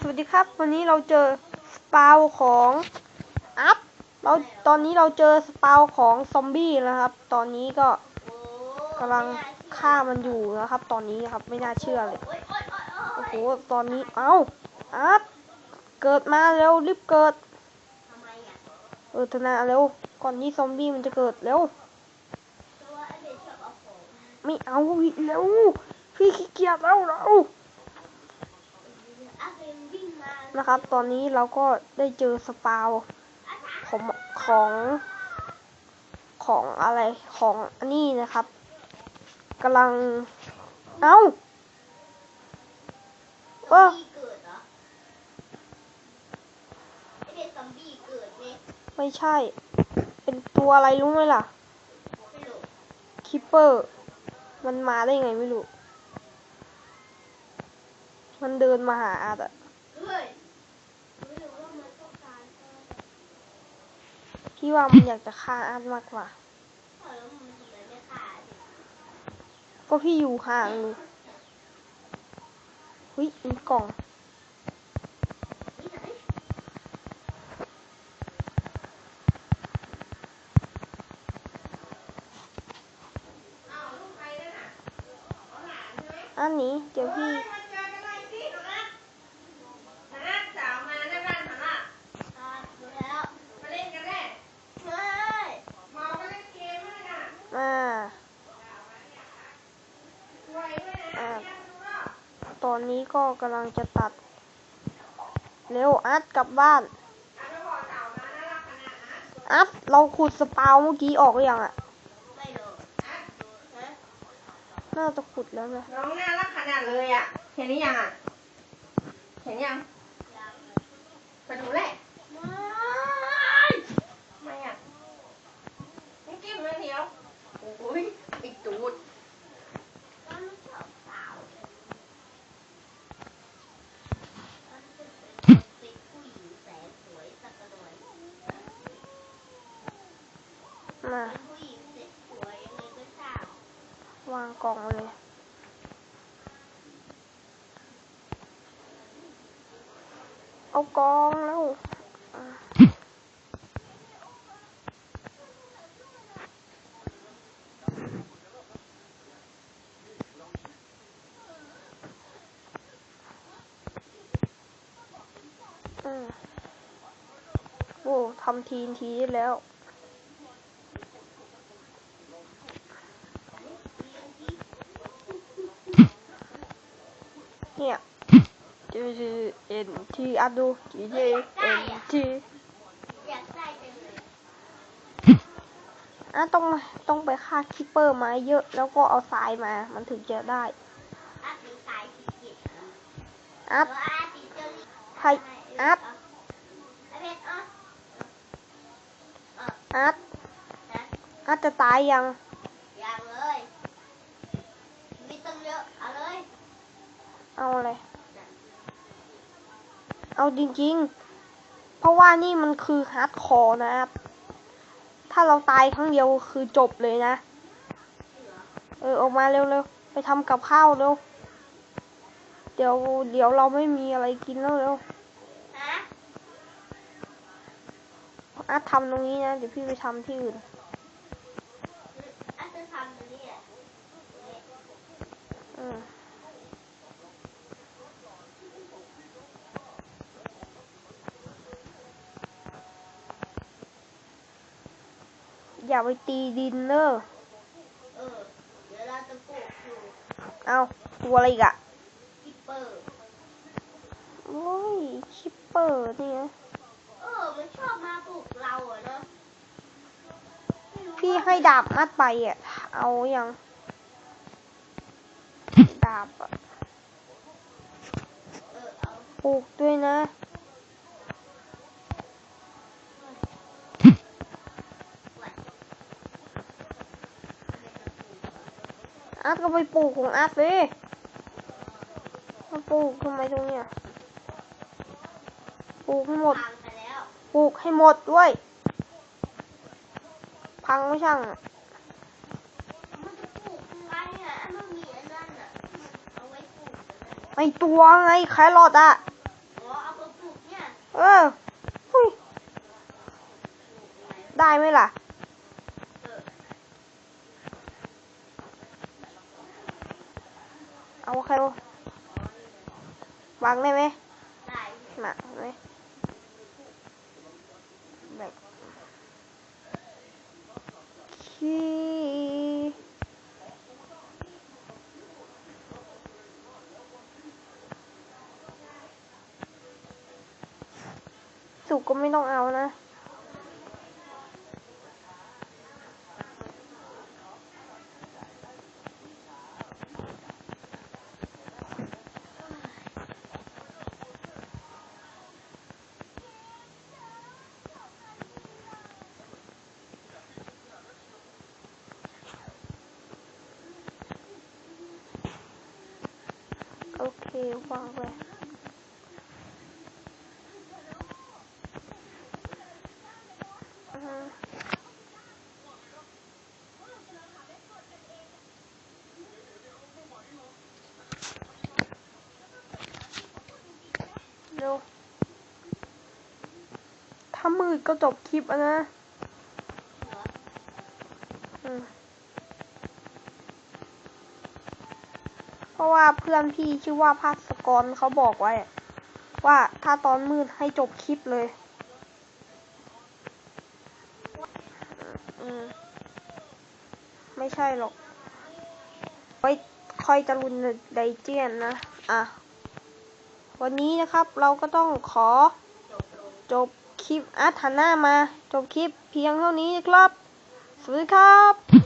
สวัสดีครับ วันนี้เราเจอสปาวของอัพเราตอนนี้เราเจอสปาวของซอมบี้นะครับ ตอนนี้ก็กำลังฆ่ามันอยู่นะครับ ตอนนี้ครับไม่น่าเชื่อเลยโอ้โหตอนนี้เอ้าอัพเกิดมาเร็วรีบเกิดเออธนาเร็วก่อนที่ซอมบี้มันจะเกิดเร็วไม่เอาเร็วพี่ขี้เกียจแล้วเรา นะครับ ตอนนี้เราก็ได้เจอสปาวของของของอะไรของอันนี้นะครับกำลัง เอ้าเออเกิดเหรอไอเด็กซอมบี้เกิดเนี่ยไม่ใช่ เป็นตัวอะไรรู้ไหมล่ะ คิปเปอร์ มันมาได้ไงไม่รู้ มันเดินมาหาอาร์ตอะ เฮ้ยไม่รู้ว่ามันต้องการเออ พี่ว่ามันอยากจะฆ่าอาร์ตมากกว่าแล้วมันทำไมไม่ฆ่าดิก็พี่อยู่ห่างอยู่เฮ้ยมีกล่อง อันนี้เดี๋ยวพี่ อ่าดูแล้วเฮ้ย มาอ่า ตอนนี้ก็กำลังจะตัด เร็วอัดกลับบ้าน อัดเราขุดสปาวเมื่อกี้ออกหรือยังอะไม่รู้ฮะน่าจะขุดแล้วนะน้องน่ารักขนาดเลยอะ เห็นหรือยังอะ เห็นยังยัง ไปดูเลย ไม่ ไม่อะไม่กิ้มเลยเดียวโอ้ยไอ้ตูด ก็ไม่ชอบสาวก็เป็นผู้หญิงแสนสวยสักหน่อย มา วางกล่องเลย เอากองแล้วโอ้ทำทีนทีแล้ว เนี่ย G G N T อะดู G J N T อะต้องต้องไปฆ่าคิปเปอร์มาเยอะแล้วก็เอาทรายมา มันถึงจะได้อาร์ตเป็นสายสีเขียวอัพเอออาร์ตสีเจอรี่ให้อัพไอเพชรอะเอออัพนะอัพจะตายยังเลยมีตั้งเยอะเอาเลย เอาอะไร เอาจริงๆ เพราะว่านี่มันคือฮาร์ดคอร์นะครับ ถ้าเราตายครั้งเดียวคือจบเลยนะ เออ ออกมาเร็วๆ ไปทำกับข้าวเร็ว เดี๋ยวเดี๋ยวเราไม่มีอะไรกินแล้วเร็วฮะอาร์ตทำตรงนี้นะ เดี๋ยวพี่ไปทำที่อื่นอาร์ตจะทำอันนี้อะอืม อย่าไปตีดินเนอร์เออเดี๋ยวเราจะปลูกอยู่เอาตัวอะไรอีกอะคิปเปอร์โอ้ยคิปเปอร์เนี่ยเออมันชอบมาปลูกเราอะเนาะไม่รู้พี่ว่าให้ดาบมัดไปอะเอายังดาบอะเออเอาปลูกด้วยนะ อาร์ตก็ไปปลูกของอาร์ตเลยมาปลูกทำไมตรงเนี้ยปลูกให้หมดพังไปแล้วปลูกให้หมดด้วย พังไม่ช่างอะมันจะปลูกยังไงอะมันมีอันนั้นอะมันเอาไว้ปลูกอันนั้นไอตัวไงแครอทอะอ๋อเออหุ้ยได้ไหมล่ะ เอาใครวางได้ไหมได้มาไหมแบบขี้สุกก็ไม่ต้องเอานะ วางไปอืมเร็วถ้ามืดก็จบคลิปนะ อืม เพราะว่าเพื่อนพี่ชื่อว่าภาสกรเขาบอกไว้ ว่าถ้าตอนมืดให้จบคลิปเลยมไม่ใช่หรอกไว้ค่อยจะรุนไดเจียนนะ อะ วันนี้นะครับเราก็ต้องขอจบคลิปอาร์ตหันหน้ามา จบคลิปเพียงเท่านี้นะครับ สวัสดีครับ